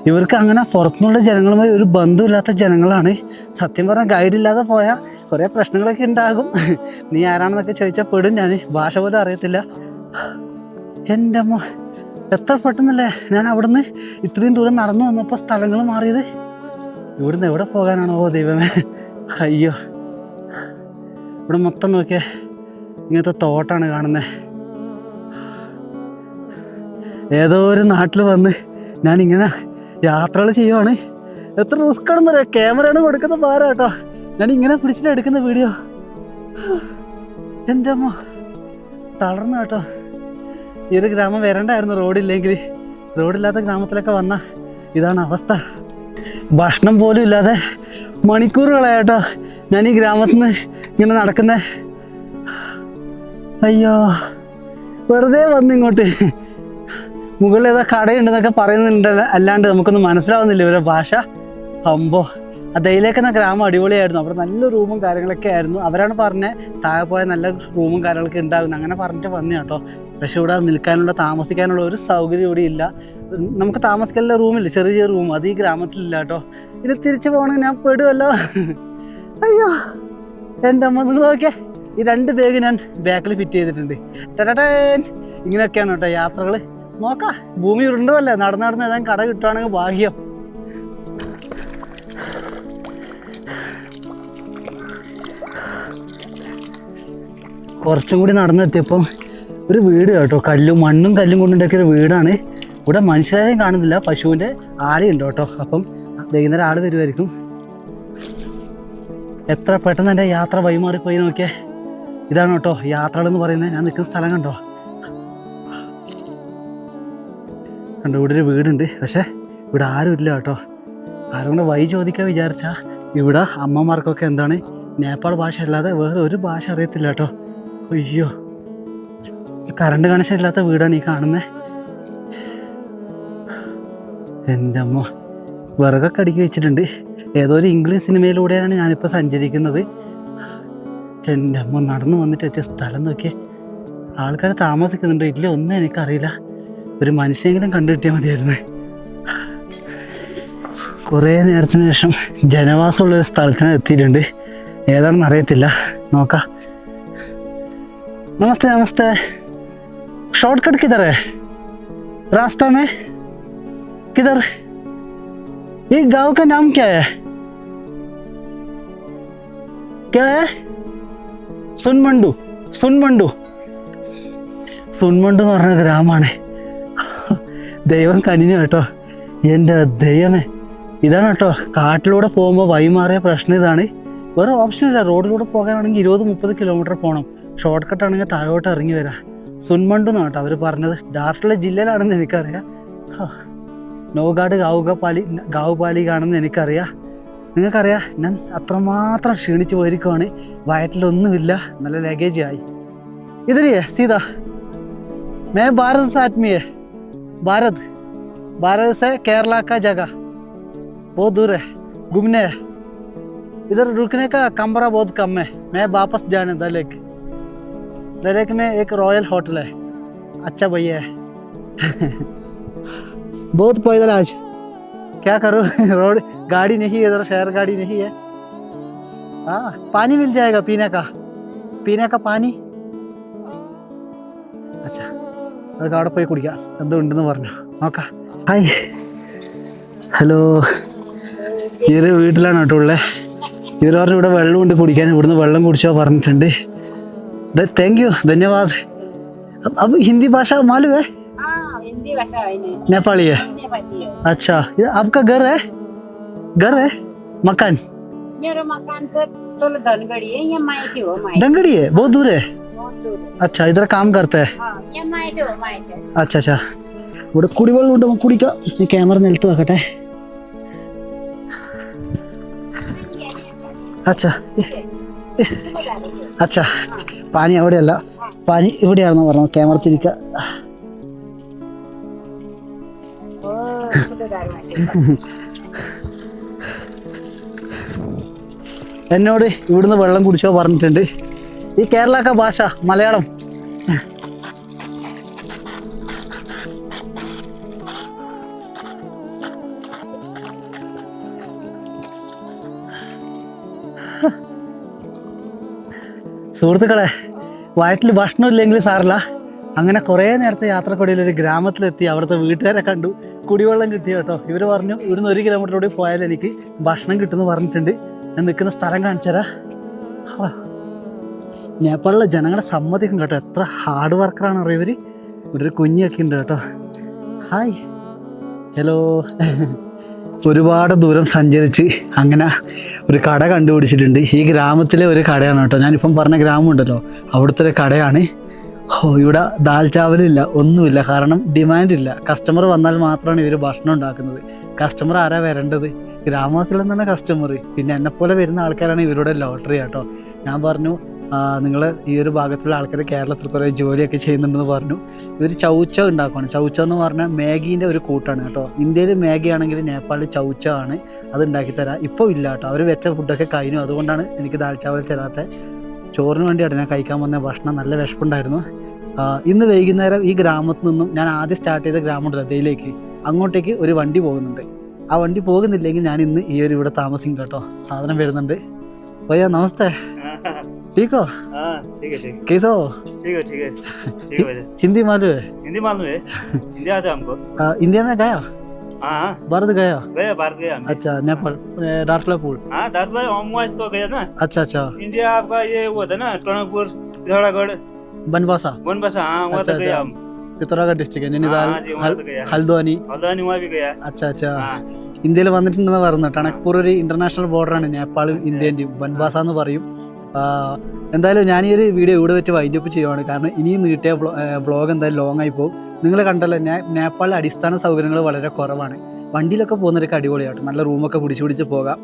ഇവർക്ക് അങ്ങനെ പുറത്തുനിന്നുള്ള ജനങ്ങളുമായി ഒരു ബന്ധമില്ലാത്ത ജനങ്ങളാണ്. സത്യം പറഞ്ഞാൽ ഗൈഡ് ഇല്ലാതെ പോയാൽ കുറേ പ്രശ്നങ്ങളൊക്കെ ഉണ്ടാകും. നീ ആരാണെന്നൊക്കെ ചോദിച്ചാൽ പെടും ഞാൻ. ഭാഷ പോലും അറിയത്തില്ല. എന്റെ അമ്മ എത്ര പെട്ടെന്നല്ലേ ഞാൻ അവിടുന്ന് ഇത്രയും ദൂരം നടന്നു വന്നപ്പോൾ സ്ഥലങ്ങൾ മാറിയത്? ഇവിടുന്ന് എവിടെ പോകാനാണോ ദൈവമേ? അയ്യോ. ഇവിടെ മൊത്തം നോക്കിയേ ഇങ്ങനത്തെ തോട്ടാണ് കാണുന്നത് ഏതോ ഒരു നാട്ടിൽ വന്ന് ഇങ്ങനെ യാത്രകൾ ചെയ്യുവാണ്. എത്ര റിസ്ക് ആണെന്ന് അറിയാം? ക്യാമറയാണ് കൊടുക്കുന്ന ഭാരം കേട്ടോ. ഞാൻ ഇങ്ങനെ പിടിച്ചിട്ട് എടുക്കുന്ന വീഡിയോ എന്റെ അമ്മ തളർന്നു കേട്ടോ. ഈ ഒരു ഗ്രാമം വരണ്ടായിരുന്നു റോഡില്ലെങ്കിൽ. റോഡില്ലാത്ത ഗ്രാമത്തിലൊക്കെ വന്ന ഇതാണ് അവസ്ഥ. ഭക്ഷണം പോലും ഇല്ലാതെ മണിക്കൂറുകളായിട്ടോ ഞാൻ ഈ ഗ്രാമത്തിൽ നിന്ന് ഇങ്ങനെ നടക്കുന്നേ. അയ്യോ വെറുതെ വന്ന് ഇങ്ങോട്ട്. മുകളിൽ ഏതാ കടയുണ്ടെന്നൊക്കെ പറയുന്നുണ്ട് അല്ലാണ്ട് നമുക്കൊന്നും മനസ്സിലാവുന്നില്ല ഇവരുടെ ഭാഷ. അമ്പോ ആ ദയിലേക്കെന്ന ഗ്രാമം അടിപൊളിയായിരുന്നു. അവിടെ നല്ല റൂമും കാര്യങ്ങളൊക്കെ ആയിരുന്നു. അവരാണ് പറഞ്ഞത് താഴെ പോയ നല്ല റൂമും കാര്യങ്ങളൊക്കെ ഉണ്ടാകുന്നു അങ്ങനെ പറഞ്ഞിട്ട് വന്നു കേട്ടോ. പക്ഷെ ഇവിടെ നിൽക്കാനുള്ള താമസിക്കാനുള്ള ഒരു സൗകര്യം ഇവിടെ ഇല്ല. നമുക്ക് താമസിക്കാനുള്ള റൂമില്ല ചെറിയ ചെറിയ റൂം. അത് ഈ ഗ്രാമത്തിലില്ല കേട്ടോ. ഇനി തിരിച്ചു പോകണമെങ്കിൽ ഞാൻ പെടുമല്ലോ അയ്യോ എന്റെ അമ്മ നിങ്ങൾ ഈ രണ്ട് ബാഗ് ഞാൻ ബാക്കിൽ ഫിറ്റ് ചെയ്തിട്ടുണ്ട്. ടടടേൻ. ഇങ്ങനെയൊക്കെയാണ് കേട്ടോ യാത്രകൾ നോക്കാ ഭൂമി ഉരുണ്ടതല്ലേ? നടന്ന് നടന്ന് ഏതാണ്ട് കട കിട്ടുവാണെങ്കിൽ ഭാഗ്യം. കുറച്ചും കൂടി നടന്നെത്തിയപ്പം ഒരു വീട് കേട്ടോ. കല്ലും മണ്ണും കല്ലും കൊണ്ടുണ്ടാക്കിയ ഒരു വീടാണ്. ഇവിടെ മനുഷ്യരെയും കാണുന്നില്ല. പശുവിന്റെ ആലയുണ്ട് കേട്ടോ. അപ്പം വൈകുന്നേരം ആൾ വരുമായിരിക്കും എത്ര പെട്ടെന്ന് എന്റെ യാത്ര വൈമാറിപ്പോയി നോക്കിയേ. ഇതാണ് കേട്ടോ യാത്രകളെന്ന് പറയുന്നത്. ഞാൻ നിൽക്കുന്ന സ്ഥലം കണ്ടോ? കണ്ടോ ഇവിടെ ഒരു വീടുണ്ട്. പക്ഷേ ഇവിടെ ആരും ഇല്ല കേട്ടോ. ആരും കൂടെ വഴി ചോദിക്കാൻ വിചാരിച്ചാൽ ഇവിടെ അമ്മമാർക്കൊക്കെ എന്താണ് നേപ്പാൾ ഭാഷ അല്ലാതെ വേറെ ഒരു ഭാഷ അറിയത്തില്ല കേട്ടോ. അയ്യോ കറണ്ട് കണക്ഷൻ ഇല്ലാത്ത വീടാണ് ഈ കാണുന്നത് എന്റെ അമ്മ. വിറകൊക്കെ അടുക്കി വെച്ചിട്ടുണ്ട്. ഏതോ ഒരു ഇംഗ്ലീഷ് സിനിമയിലൂടെയാണ് ഞാനിപ്പോൾ സഞ്ചരിക്കുന്നത്. എന്റെ അമ്മ നടന്നു വന്നിട്ട് എത്തിയ സ്ഥലം നോക്കിയേ. ആൾക്കാർ താമസിക്കുന്നുണ്ടോ. ഇല്ല ഒന്നും എനിക്കറിയില്ല. ഒരു മനുഷ്യനെങ്കിലും കണ്ടു കിട്ടിയാൽ മതിയായിരുന്നു. കുറേ നേരത്തിന് ശേഷം ജനവാസമുള്ളൊരു സ്ഥലത്തിന് എത്തിയിട്ടുണ്ട്. ഏതാണെന്ന് അറിയത്തില്ല. നോക്കാം. നമസ്തേ നമസ്തേ. ഷോർട്ട് കട്ട് കിതറേ റാസ്താമേ കിതർ? ये गांव का नाम क्या है क्या है സുൻമണ്ടു സുൻമണ്ടു സുൻമണ്ടു എന്ന് പറഞ്ഞ ഗ്രാമമാണ് ദൈവം കനിഞ്ഞു കേട്ടോ എൻ്റെ ദൈവമേ ഇതാണ് കേട്ടോ കാട്ടിലൂടെ പോകുമ്പോൾ വഴിമാറിയ പ്രശ്നം ഇതാണ് വേറെ ഓപ്ഷൻ ഇല്ല റോഡിലൂടെ പോകാനാണെങ്കിൽ ഇരുപത് മുപ്പത് കിലോമീറ്റർ പോകണം ഷോർട്ട് കട്ട് ആണെങ്കിൽ താഴോട്ട് ഇറങ്ങി വരാം സുൻമണ്ടു എന്നാണ് കേട്ടോ അവർ പറഞ്ഞത് ഡാർട്ടുള്ള ജില്ലയിലാണെന്ന് എനിക്കറിയാം ഹാ. നോഗാട് ഗാവുകപാലി കാണുന്ന എനിക്കറിയാം. നിങ്ങൾക്കറിയാം ഞാൻ അത്രമാത്രം ക്ഷീണിച്ച് പോയിരിക്കുവാണ്. വയറ്റിലൊന്നുമില്ല നല്ല ലഗേജ് ആയി ഇതിലേ സീത. മേ ഭാരത് സാത്മിയെ ഭാരത്. ഭാരത് സെ കേരള കാ ജഗ. ബോ ദൂരെ ഗുംനെ ഇതർ രുക്കനെ കമ്പറ കമറ കമ്മേ. മേ വാപ്പസ് ജാന ദലേക്ക് ദലേക്ക് മേ എക് റോയൽ ഹോട്ടൽ ഹെ അച്ഛ ഭയ്യ ഹെ बहुत पैदल आज क्या करूँ रोड गाड़ी नहीं है इधर शहर गाड़ी नहीं है हाँ पानी मिल जाएगा पीने का पीने का पानी അച്ഛാ നമുക്ക് അവിടെ പോയി കുടിക്കാം എന്തോ ഉണ്ടെന്ന് പറഞ്ഞു നോക്കാം ഹായ് ഹലോ ഈ ഒരു വീട്ടിലാണ് കേട്ടോ ഉള്ളത് ഇവർ പറഞ്ഞു ഇവിടെ വെള്ളം ഉണ്ട് കുടിക്കാൻ ഇവിടുന്ന് വെള്ളം കുടിച്ചോ പറഞ്ഞിട്ടുണ്ട് താങ്ക് യു ധന്യവാദ് अब- अब हिंदी भाषा मालूम है हाँ हिंदी भाषा है नहीं नेपाली है नेपाली है अच्छा ये आपका घर है घर है मकान मेरो मकान तो तोलो धनगढ़ी है यहाँ माइती हो माइती दंगड़ी है बहुत दूर है बहुत दूर है। अच्छा इधर काम करता है हाँ यहाँ माइती हो माइती അച്ഛാ അച്ഛാ ഇവിടെ കുടിവെള്ളം ഉണ്ട് നമുക്ക് കുടിക്കാം ഈ ക്യാമറ നിലത്ത് വെക്കട്ടെ അച്ഛാ അച്ഛാ പാനി അവിടെയല്ല പാനി ഇവിടെയാണെന്ന് പറഞ്ഞു ക്യാമറ തിരിക്കുക എന്നോട് ഇവിടുന്ന് വെള്ളം കുടിച്ചോ പറഞ്ഞിട്ടുണ്ട്. ഈ കേരളക്ക ഭാഷ മലയാളം. സുഹൃത്തുക്കളെ വയറ്റിൽ ഭക്ഷണം ഇല്ലെങ്കിൽ സാറില്ല അങ്ങനെ കുറേ നേരത്തെ യാത്രക്കൊടിയിൽ ഒരു ഗ്രാമത്തിലെത്തി അവിടുത്തെ വീട്ടുകാരെ കണ്ടു. കുടിവെള്ളം കിട്ടി കേട്ടോ. ഇവർ പറഞ്ഞു ഇവിടുന്ന് ഒരു കിലോമീറ്റർ കൂടി പോയാൽ എനിക്ക് ഭക്ഷണം കിട്ടുമെന്ന് പറഞ്ഞിട്ടുണ്ട്. ഞാൻ നിൽക്കുന്ന സ്ഥലം കാണിച്ചു നേപ്പാളിലെ ജനങ്ങളെ സമ്മതിക്കും കേട്ടോ. എത്ര ഹാർഡ് വർക്കറാണ് അറിയവർ ഇവിടെ ഒരു കുഞ്ഞൊക്കെ ഉണ്ട് കേട്ടോ. ഹായ് ഹലോ ഒരുപാട് ദൂരം സഞ്ചരിച്ച് അങ്ങനെ ഒരു കട കണ്ടുപിടിച്ചിട്ടുണ്ട്. ഈ ഗ്രാമത്തിലെ ഒരു കടയാണ് കേട്ടോ. ഞാനിപ്പം പറഞ്ഞ ഗ്രാമം ഉണ്ടല്ലോ അവിടുത്തെ ഒരു കടയാണ്. ഓ ഇവിടെ ദാൽ ചാവലില്ല ഒന്നുമില്ല. കാരണം ഡിമാൻഡ് ഇല്ല കസ്റ്റമർ വന്നാൽ മാത്രമാണ് ഇവർ ഭക്ഷണം ഉണ്ടാക്കുന്നത്. കസ്റ്റമർ ആരാ വരേണ്ടത്? ഗ്രാമവാസികളിൽ തന്നെ കസ്റ്റമർ പിന്നെ എന്നെപ്പോലെ വരുന്ന ആൾക്കാരാണ് ഇവരുടെ ലോട്ടറി കേട്ടോ ഞാൻ പറഞ്ഞു നിങ്ങൾ ഈ ഒരു ഭാഗത്തുള്ള ആൾക്കാർ കേരളത്തിൽ കുറേ ജോലിയൊക്കെ ചെയ്യുന്നുണ്ടെന്ന് പറഞ്ഞു. ഇവർ ചൗച്ച ഉണ്ടാക്കുകയാണ് ചൗച്ച എന്ന് പറഞ്ഞാൽ മാഗീന്റെ ഒരു കൂട്ടാണ് കേട്ടോ. ഇന്ത്യയിൽ മാഗി ആണെങ്കിൽ നേപ്പാളിൽ ചൗച്ച ആണ്. അത് ഉണ്ടാക്കി തരാം. ഇപ്പോൾ ഇല്ല കേട്ടോ. അവർ വെച്ച ഫുഡൊക്കെ കഴിഞ്ഞു. അതുകൊണ്ടാണ് എനിക്ക് ദാൽ ചാവൽ തരാത്ത. ചോറിന് വേണ്ടിയാണ് ഞാൻ കഴിക്കാൻ വന്ന ഭക്ഷണം നല്ല വിശപ്പുണ്ടായിരുന്നു ആ, ഇന്ന് വൈകുന്നേരം ഈ ഗ്രാമത്തിൽ നിന്നും ഞാൻ ആദ്യം സ്റ്റാർട്ട് ചെയ്ത ഗ്രാമം ഹൃദയിലേക്ക് അങ്ങോട്ടേക്ക് ഒരു വണ്ടി പോകുന്നുണ്ട് ആ വണ്ടി പോകുന്നില്ലെങ്കിൽ ഞാൻ ഇന്ന് ഈ ഒരു ഇവിടെ താമസിക്കും കേട്ടോ സാധനം വരുന്നുണ്ട് भैया नमस्ते ठीक हो हाँ ठीक है ठीक कैसे हो ठीक है ठीक है ठीक है भैया हिंदी मालूम है हिंदी मालूम है हिंदी आता है हमको आ, इंडिया में गया हाँ हाँ भारत गया गया भारत गया हम अच्छा नेपाल दार्सलापुर हाँ दस भाई हम वहाँ तो गया ना अच्छा अच्छा इंडिया आपका ये वो था ना टनकपुर पिथौरागढ़ बनवासा बनबसा हाँ वहाँ अच्छा, तो गया अच्छा। हम पिथौरागढ़ डिस्ट्रिक्ट है नैनीताल हाँ जी वहाँ हल- तो गया हल्द्वानी हल्द्वानी वहाँ भी गया अच्छा अच्छा हाँ ഇന്ത്യയിൽ വന്നിട്ടുണ്ടെന്ന് പറയുന്നത് ടണക്പൂർ ഒരു ഇന്റർനാഷണൽ ബോർഡറാണ് നേപ്പാളും ഇന്ത്യൻ്റെയും ബൻബാസ എന്ന് പറയും ആ, എന്തായാലും ഞാൻ ഈ ഒരു വീഡിയോ ഇവിടെ വെച്ച് വൈൻഡപ്പ് ചെയ്യുവാണ്. കാരണം ഇനിയും നീട്ടിയ ബ്ലോഗ് എന്തായാലും ലോങ് ആയി പോകും. നിങ്ങൾ കണ്ടല്ലോ നേപ്പാളിലെ അടിസ്ഥാന സൗകര്യങ്ങൾ വളരെ കുറവാണ്. വണ്ടിയിലൊക്കെ പോകുന്നവരൊക്കെ അടിപൊളിയായിട്ട് നല്ല റൂമൊക്കെ പിടിച്ച് പിടിച്ച് പോകാം.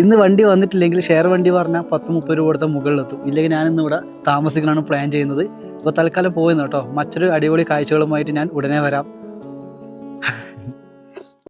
ഇന്ന് വണ്ടി വന്നിട്ടില്ലെങ്കിൽ ഷെയർ വണ്ടി പറഞ്ഞാൽ പത്ത് മുപ്പത് രൂപ കൊടുത്ത മുകളിലെത്തും. ഇല്ലെങ്കിൽ ഞാനിന്ന് ഇവിടെ താമസിക്കാനാണ് പ്ലാൻ ചെയ്യുന്നത്. അപ്പോൾ തൽക്കാലം പോയിരുന്നു കേട്ടോ മറ്റൊരു അടിപൊളി കാഴ്ചകളുമായിട്ട് ഞാൻ ഉടനെ വരാം.